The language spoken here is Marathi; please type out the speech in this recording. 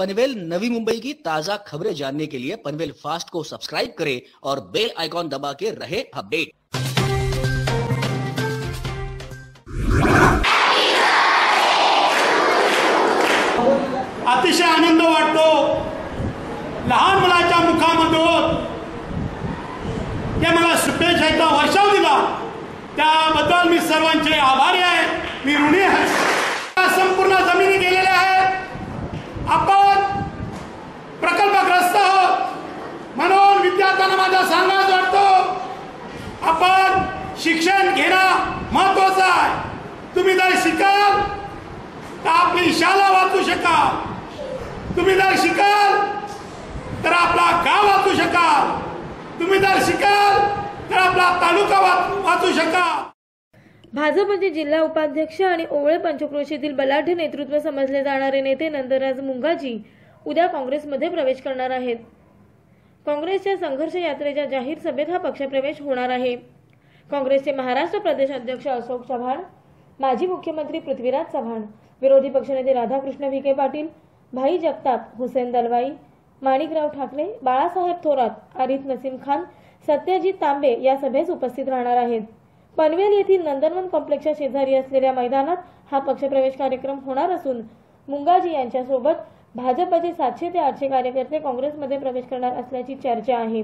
पनवेल नवी मुंबई की ताज़ा खबरें जानने के लिए पनवेल फास्ट को सब्सक्राइब करें और बेल आइकॉन दबा के रहे अपडेट। अतिशय आनंद वाटतो। लहान मुलाच्या मुखामधून ते मला शुभेच्छाचा वर्षाव दिला, त्याबद्दल मी सर्वांचे आभारी आहे. मी ऋणी या संपूर्ण म्हणून माझा सांगायचं वाटतो. आपण शिक्षण घेणं महत्वाचं आहे. तुम्ही जर शिकाल तर आपली शाळा वाचू शकाल. तुम्ही जर शिकाल तर आपला गाव वाचू शकाल. तुम्ही जर शिकाल तर आपला तालुका वाचू शकाल. भाजपचे जिल्हा उपाध्यक्ष आणि ओवळे पंचक्रोशीतील बलाढ्य नेतृत्व समजले जाणारे नेते नंदराज मुंगाजी उद्या काँग्रेसमध्ये प्रवेश करणार आहेत. काँग्रेसच्या संघर्ष यात्रेच्या जाहीर सभेत हा पक्षप्रवेश होणार आहे. काँग्रेसचे महाराष्ट्र प्रदेश अध्यक्ष अशोक चव्हाण माजी मुख्यमंत्री पृथ्वीराज चव्हाण विरोधी पक्षनेते राधाकृष्ण विखे पाटील भाई जगताप हुसेन दलवाई माणिकराव ठाकरे बाळासाहेब थोरात आरिफ नसीम खान सत्यजित तांबे या सभेस उपस्थित राहणार आहेत. पनवेल येथील नंदनवन कॉम्प्लेक्सच्या शेजारी असलेल्या मैदानात हा पक्षप्रवेश कार्यक्रम होणार असून मुंगाजी यांच्यासोबत भाजपचे सातशे ते आठशे कार्यकर्ते काँग्रेसमध्ये प्रवेश करणार असल्याची चर्चा आहे.